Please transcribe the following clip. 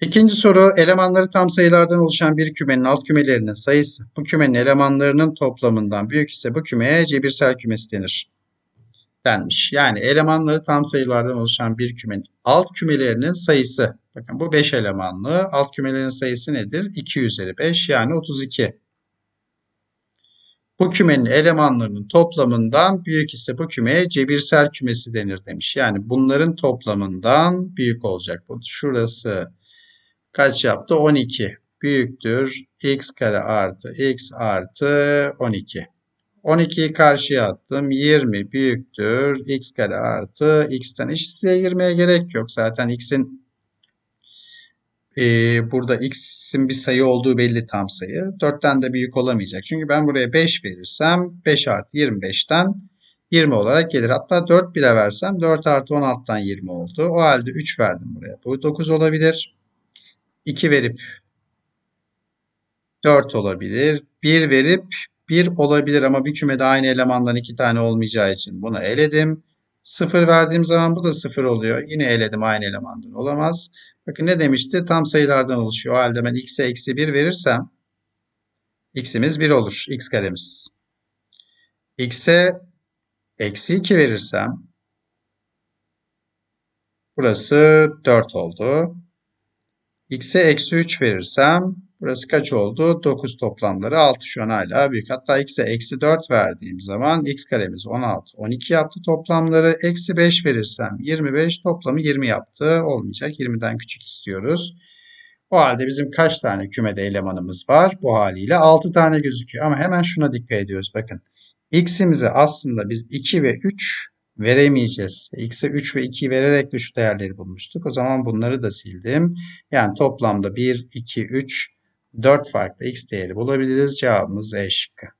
İkinci soru elemanları tam sayılardan oluşan bir kümenin alt kümelerinin sayısı bu kümenin elemanlarının toplamından büyük ise bu kümeye cebirsel kümesi denir. Denmiş. Yani elemanları tam sayılardan oluşan bir kümenin alt kümelerinin sayısı. Bakın bu 5 elemanlı. Alt kümelerin sayısı nedir? 2 üzeri 5 yani 32. Bu kümenin elemanlarının toplamından büyük ise bu kümeye cebirsel kümesi denir demiş. Yani bunların toplamından büyük olacak. Bu şurası kaç yaptı? 12 büyüktür x kare artı x artı 12. 12'yi karşıya attım. 20 büyüktür x kare artı x'ten. Eşitsizliğe girmeye gerek yok. Zaten x'in e, burada x'in bir sayı olduğu belli tam sayı. 4'ten de büyük olamayacak. Çünkü ben buraya 5 verirsem 5 artı 25'ten 20 olarak gelir. Hatta 4 bile versem 4 artı 16'dan 20 oldu. O halde 3 verdim buraya. Bu 9 olabilir. 2 verip 4 olabilir. 1 verip 1 olabilir ama bir kümede aynı elemandan 2 tane olmayacağı için bunu eledim. 0 verdiğim zaman bu da 0 oluyor. Yine eledim aynı elemandan olamaz. Bakın ne demişti? Tam sayılardan oluşuyor. O halde ben x'e eksi 1 verirsem x'imiz 1 olur. x karemiz. x'e eksi 2 verirsem burası 4 oldu. x'e eksi 3 verirsem burası kaç oldu? 9 toplamları 6 şu an hala büyük. Hatta x'e eksi 4 verdiğim zaman x karemiz 16. 12 yaptı toplamları. Eksi 5 verirsem 25 toplamı 20 yaptı. Olmayacak. 20'den küçük istiyoruz. O halde bizim kaç tane kümede elemanımız var? Bu haliyle 6 tane gözüküyor. Ama hemen şuna dikkat ediyoruz. Bakın x'imize aslında biz 2 ve 3 veremeyeceğiz. X'e 3 ve 2 vererek de şu değerleri bulmuştuk. O zaman bunları da sildim. Yani toplamda 1, 2, 3, 4 farklı x değeri bulabiliriz. Cevabımız E şıkkı.